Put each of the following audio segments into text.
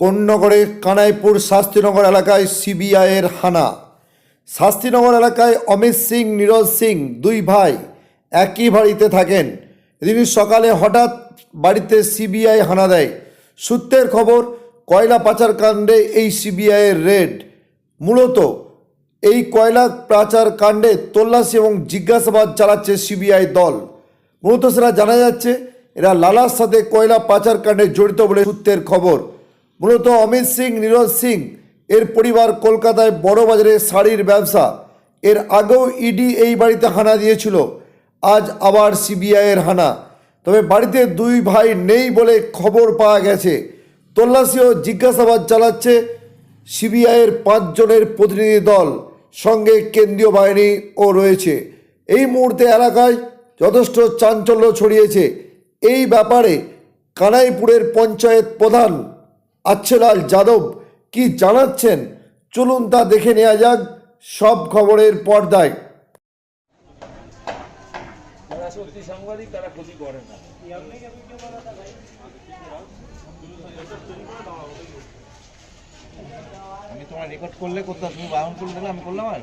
পণ্যগড়ে কানাইপুর শাস্তিনগর এলাকায় সিবিআইয়ের হানা। শাস্তিনগর এলাকায় অমিত সিং নীরজ সিং দুই ভাই একই বাড়িতে থাকেন। এদিন সকালে হঠাৎ বাড়িতে সিবিআই হানা দেয়। সূত্রের খবর, কয়লা পাচার কাণ্ডে এই সিবিআইয়ের রেড। মূলত এই কয়লা পাচার কাণ্ডে তল্লাশি এবং জিজ্ঞাসাবাদ চালাচ্ছে সিবিআই দল। মূলত সেটা জানা যাচ্ছে, এরা লালার সাথে কয়লা পাচার কাণ্ডে জড়িত বলে সূত্রের খবর। মূলত অমিত সিং, নীরজ সিং, এর পরিবার কলকাতায় বড়বাজারে শাড়ির ব্যবসা। এর আগেও ইডি এই বাড়িতে হানা দিয়েছিল, আজ আবার সিবিআইয়ের হানা। তবে বাড়িতে দুই ভাই নেই বলে খবর পাওয়া গেছে। তল্লাশি ও জিজ্ঞাসাবাদ চালাচ্ছে সিবিআইয়ের পাঁচজনের প্রতিনিধি দল, সঙ্গে কেন্দ্রীয় বাহিনীও রয়েছে। এই মুহূর্তে এলাকায় যথেষ্ট চাঞ্চল্য ছড়িয়েছে। এই ব্যাপারে কানাইপুরের পঞ্চায়েত প্রধান আচ্ছেলাল যাদব কি জানাচ্ছেন? চলুন তা দেখে নেওয়া যাক সব খবরের পর্দায়। আমি তোমার রেকর্ড করলে করতাম তুমি করে দিলে আমি করলাম আর?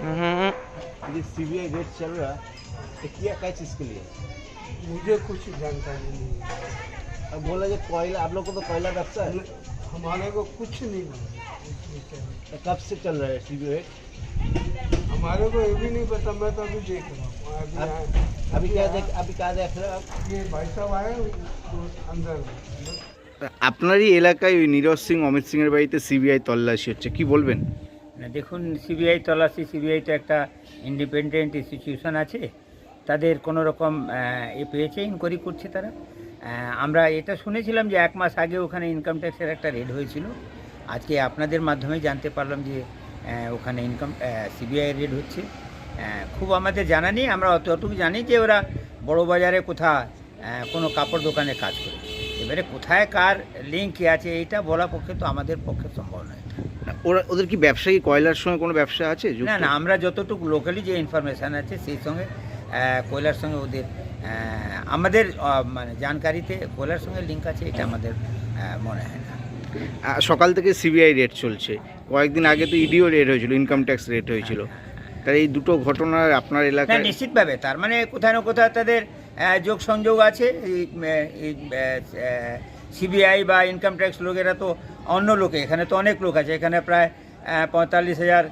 हम्म। ये सीबीआई रेट चल रहा तो किया क्या चीज़ के लिए? मुझे कुछ जानकारी नहीं है। अब बोला जो कोयला आप लोग को तो कोयला रखता है? हमारे को कुछ नहीं तो कब से चल रहा है सी बी हमारे को ये भी नहीं पता मैं तो अभी देख रहा हूँ। अभी क्या देख अभी क्या देख रहे हो आप? ये भाई साहब आए अंदर আপনারই এলাকায় ওই নীরজ সিং, অমিত সিং এর বাড়িতে সিবিআই তল্লাশি হচ্ছে, কি বলবেন? না, দেখুন, সিবিআই তল্লাশি সিবিআই তো একটা ইন্ডিপেন্ডেন্ট ইনস্টিটিউশন আছে। তাদের কোনো রকম এ পেয়েছে ইনকোয়ারি করছে তারা। আমরা এটা শুনেছিলাম যে এক মাস আগে ওখানে ইনকাম ট্যাক্সের একটা রেড হয়েছিল। আজকে আপনাদের মাধ্যমে জানতে পারলাম যে ওখানে ইনকাম সিবিআই রেড হচ্ছে। খুব আমাদের জানা নেই, আমরা অতটুকু জানি যে ওরা বড় বাজারে কোথা কোনো কাপড় দোকানে কাজ করে। এবারে কোথায় কার লিঙ্ক আছে এইটা বলা পক্ষে তো আমাদের পক্ষে সম্ভব নয়। ওরা ওদের কি ব্যবসায়ী কয়লার সঙ্গে কোনো ব্যবসা আছে? না না আমরা যতটুকু লোকালি যে ইনফরমেশান আছে সেই সঙ্গে কয়লার সঙ্গে ওদের আমাদের মানে জানকারিতে কয়লার সঙ্গে লিঙ্ক আছে এটা আমাদের মনে হয় না। সকাল থেকে সিবিআই রেট চলছে। কয়েকদিন আগে তো ইডিও রেট হয়েছিল ইনকাম ট্যাক্স রেট হয়েছিল। তার এই দুটো ঘটনার আপনার এলাকায় নিশ্চিতভাবে তার মানে কোথায় না কোথাও তাদের যোগ সংযোগ আছে। সিবিআই বা ইনকাম ট্যাক্স লোকেরা তো অন্য লোকে, এখানে তো অনেক লোক আছে। এখানে প্রায় পঁয়তাল্লিশ হাজার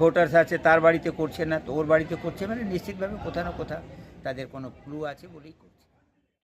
ভোটার্স আছে, তার বাড়িতে করছে না, তো ওর বাড়িতে করছে মানে নিশ্চিতভাবে কোথাও না কোথাও তাদের কোনো ক্লু আছে বলেই